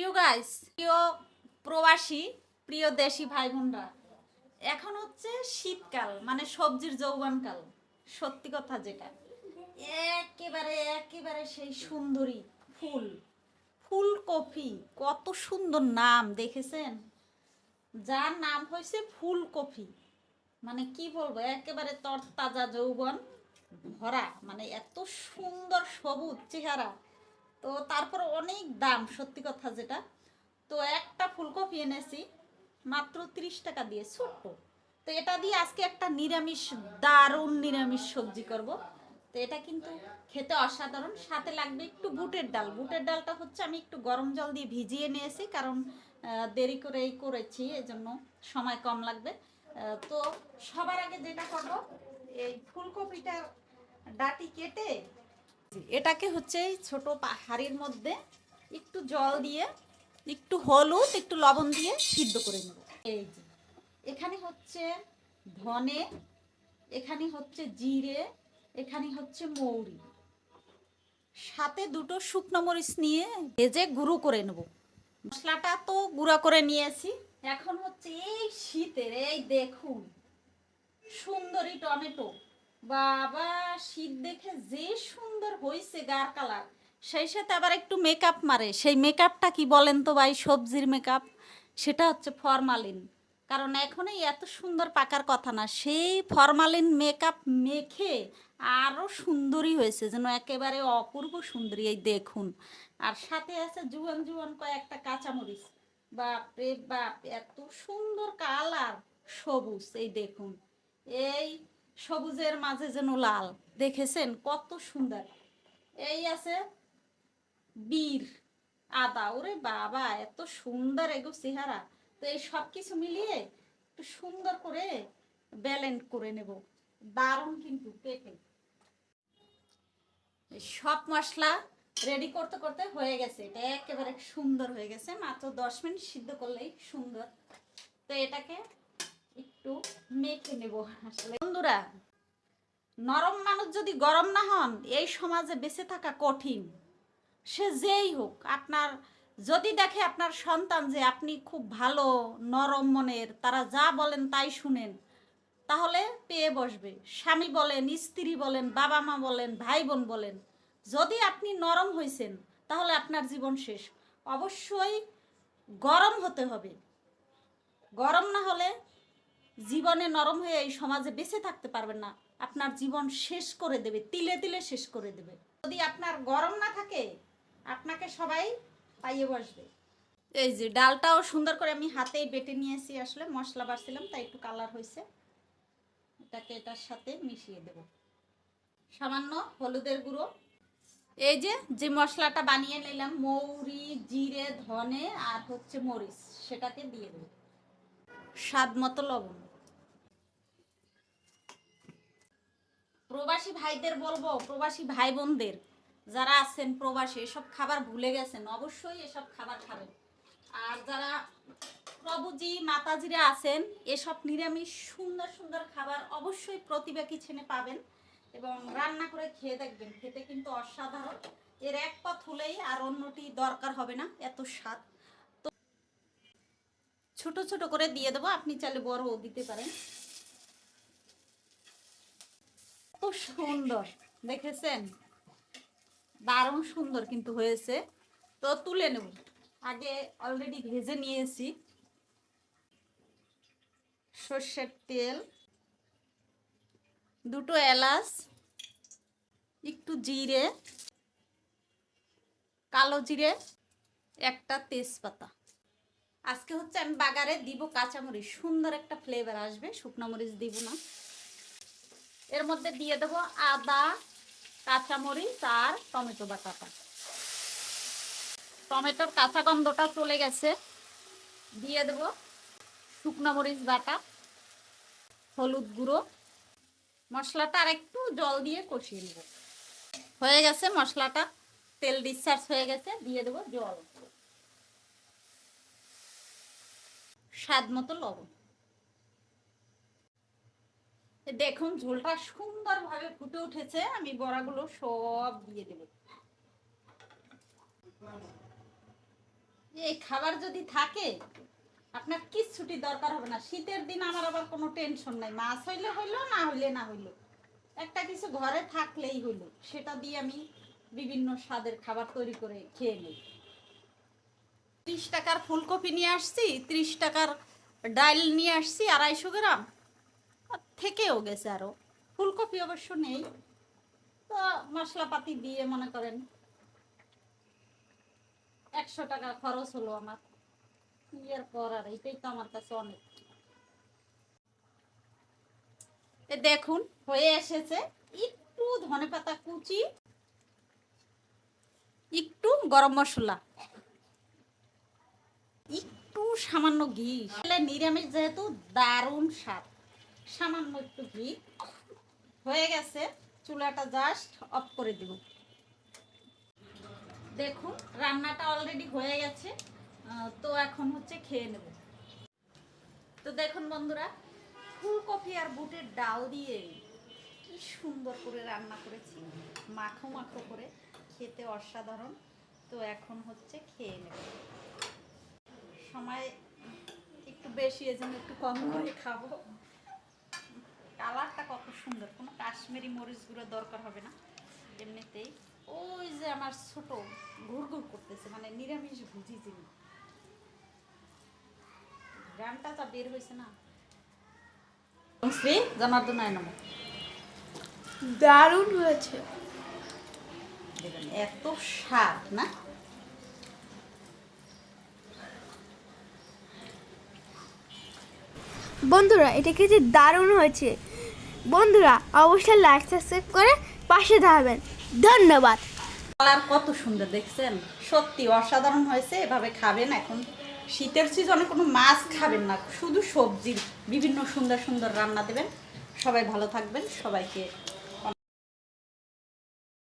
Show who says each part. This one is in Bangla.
Speaker 1: প্রিয় গাইস প্রিয় প্রবাসী, প্রিয় দেশি ভাই বোনরা এখন হচ্ছে শীতকাল মানে সবজির যৌবনকাল, সত্যি কথা যেটা। একেবারে একেবারে সেই সুন্দরী ফুল, ফুলকপি, কত সুন্দর নাম, দেখেছেন? যার নাম হয়েছে ফুলকপি। মানে কি বলব, একেবারে তরতাজা যৌবন ভরা মানে এত সুন্দর সবুজ চেহারা। তো তারপর অনেক দাম, সত্যি কথা যেটা। তো একটা ফুলকপি এনেছি, মাত্র তিরিশ টাকা দিয়ে, ছোট্ট। তো এটা দিয়ে আজকে একটা নিরামিষ, দারুণ নিরামিষ সবজি করব। তো এটা কিন্তু খেতে অসাধারণ। সাথে লাগবে একটু বুটের ডাল। বুটের ডালটা হচ্ছে আমি একটু গরম জল দিয়ে ভিজিয়ে নিয়েছি, কারণ দেরি করেই করেছি, এজন্য সময় কম লাগবে। তো সবার আগে যেটা করব, এই ফুলকপিটা ডাটি কেটে এটাকে হচ্ছে ছোট হাঁড়ির মধ্যে একটু জল দিয়ে, একটু হলুদ, একটু লবণ দিয়ে সিদ্ধ করে নেব। এই যে, এখানে হচ্ছে ধনে, এখানে হচ্ছে জিরে, এখানে হচ্ছে মৌরি। সাথে দুটো শুকনো মরিচ নিয়ে ভেজে গুঁড়ো করে নেব। মশলাটা তো গুঁড়া করে নিয়েছি। এখন হচ্ছে এই শীতের, এই দেখুন, সুন্দরী টমেটো। বাবা, শীত দেখে যে সুন্দর হয়েছে গার কালার। সেই সাথে আবার একটু মেকআপ মারে। সেই মেকআপটা কি বলেন তো ভাই? সবজির মেকআপ সেটা হচ্ছে ফরমালিন কারণ এখনই এত সুন্দর পাকার কথা না। সেই ফরমালিন মেকআপ মেখে আরও সুন্দরী হয়েছে। যেন একেবারে অপূর্ব সুন্দরী, এই দেখুন। আর সাথে আছে জুয়ান জুয়ান কয়েকটা কাঁচামরিচ। বাপ রে বাপ, এত সুন্দর কালার। সবুজ, এই দেখুন। এই সবুজের মাঝে যেন লাল। দেখেছেন? কত সুন্দর। এই আছে বীর আদা। ওরে বাবা, এত সুন্দর এগো চেহারা। তো এই সব কিছু মিলিয়ে একটু সুন্দর করে ব্যালেন্ড করে নেব। দারুণ কিন্তু পেটে সব মশলা রেডি করতে করতে হয়ে গেছে। এটা একেবারে সুন্দর হয়ে গেছে। মাত্র দশ মিনিট সিদ্ধ করলেই সুন্দর। তো এটাকে একটু মেখে নেব আসলে। বন্ধুরা, নরম মানুষ যদি গরম না হন, এই সমাজে বেঁচে থাকা কঠিন। সে যেই হোক, আপনার যদি দেখে আপনার সন্তান যে আপনি খুব ভালো, নরম মনের, তারা যা বলেন তাই শুনেন, তাহলে পেয়ে বসবে। স্বামী বলেন, স্ত্রী বলেন, বাবা মা বলেন, ভাই বোন বলেন, যদি আপনি নরম হয়েছেন তাহলে আপনার জীবন শেষ। অবশ্যই গরম হতে হবে। গরম না হলে জীবনে নরম হয়ে এই সমাজে বেঁচে থাকতে পারবেন না। আপনার জীবন শেষ করে দেবে, তিলে তিলে শেষ করে দেবে। যদি আপনার গরম না থাকে, আপনাকে সবাই পাইয়ে বসবে। এই যে ডালটাও সুন্দর করে আমি হাতেই বেটে নিয়েছি আসলে, মশলা বাড়ছিলাম, তাই একটু কালার হয়েছে। এটাকে এটার সাথে মিশিয়ে দেব। সামান্য হলুদের গুঁড়ো। এই যে যে মশলাটা বানিয়ে নিলাম, মৌরি, জিরে, ধনে আর হচ্ছে মরিচ, সেটাকে দিয়ে দেবো। স্বাদ মতো লবণ। প্রবাসী ভাইদের বলব, প্রবাসী ভাই বোনদের যারা আছেন প্রবাসী, এসব খাবার ভুলে গেছেন, অবশ্যই এসব খাবার খাবেন। আর যারা প্রভুজি, মাতাজিরা আছেন, এসব নিরামিষ, সুন্দর সুন্দর খাবার অবশ্যই প্রতিভা কিচেনে পাবেন এবং রান্না করে খেয়ে দেখবেন, খেতে কিন্তু অসাধারণ। এর এক পথ হলেই আর অন্যটি দরকার হবে না, এত স্বাদ। তো ছোট ছোট করে দিয়ে দেবো, আপনি চাইলে বড়ও দিতে পারেন। খুব সুন্দর, দেখেছেন? দারুণ সুন্দর কিন্তু হয়েছে। তো তুলে নেব। আগে অলরেডি ভেজে নিয়েছি। সর্ষের তেল, দুটো এলাচ, একটু জিরে, কালো জিরে, একটা তেজপাতা। আজকে হচ্ছে আমি বাগারে দিব কাঁচামরিচ। সুন্দর একটা ফ্লেভার আসবে, শুকনো মরিচ দিব না। এর মধ্যে দিয়ে দেবো আদা, কাঁচামরিচ আর টমেটো বাটাটা। টমেটোর কাঁচা গন্ধটা চলে গেছে। দিয়ে দেবো শুকনো মরিচ বাটা, হলুদ গুঁড়ো। মশলাটা আর একটু জল দিয়ে কষিয়ে নেব। হয়ে গেছে মশলাটা, তেল ডিসচার্জ হয়ে গেছে, দিয়ে দেবো জল। স্বাদ মতো লবণ। দেখুন, ঝোলটা সুন্দরভাবে ফুটে উঠেছে। আমি বড়াগুলো সব দিয়ে দেব। এই খাবার যদি থাকে, আপনার কিচ্ছুটি দরকার হবে না। শীতের দিন আমার আবার কোনো টেনশন নাই। মাছ হইলে হইল, না হইলে না হইল। একটা কিছু ঘরে থাকলেই হইল। সেটা দিয়ে আমি বিভিন্ন স্বাদের খাবার তৈরি করে খেয়ে নিই। ত্রিশ টাকার ফুলকপি নিয়ে আসছি, ত্রিশ টাকার ডাল নিয়ে আসছি, আড়াইশো গ্রাম। থেকেও গেছে আরও ফুলকপি অবশ্য নেই। তো মশলাপাতি দিয়ে মনে করেন একশো টাকা খরচ হলো আমার। ইয়ের পর আর এটাই তো আমার কাছে অনেক। দেখুন, হয়ে এসেছে একটু ধনেপাতা কুচি, একটু গরম মশলা, একটু সামান্য ঘি। নিরামিষ যেহেতু দারুণ স্বাদ। সামান্য একটু ঘি। হয়ে গেছে, চুলাটা জাস্ট অফ করে দিব। দেখুন, রান্নাটা অলরেডি হয়ে গেছে। তো এখন হচ্ছে খেয়ে নেব। তো দেখুন বন্ধুরা, ফুলকপি আর বুটের ডাল দিয়ে কি সুন্দর করে রান্না করেছি। মাখো মাখো করে, খেতে অসাধারণ। তো এখন হচ্ছে খেয়ে নেব। সময় একটু বেশি, এজন্য একটু কম করে খাব। কালারটা কত সুন্দর। কোনো কাশ্মীরি মরিচ গুঁড়ো দরকার হবে না। এমনিতেই ওই যে আমার ছোট ঘুরঘুর করতেছে মানে নিরামিষ ভুজি যিনি গ্রামটা যা বের হয়েছে না। শ্রী জনার্দন
Speaker 2: দারুণ হয়েছে।
Speaker 1: এত স্বাদ না?
Speaker 2: বন্ধুরা এটা খেতে দারুণ হয়েছে বন্ধুরা, অবশ্যই লাইক সাবস্ক্রাইব করে পাশে থাকবেন। ধন্যবাদ।
Speaker 1: কালার কত সুন্দর দেখছেন? সত্যি অসাধারণ হয়েছে, এভাবে খাবেন এখন। শীতের সিজনে কোনো মাছ খাবেন না, শুধু সবজি, বিভিন্ন সুন্দর সুন্দর রান্না দেবেন। সবাই ভালো থাকবেন, সবাইকে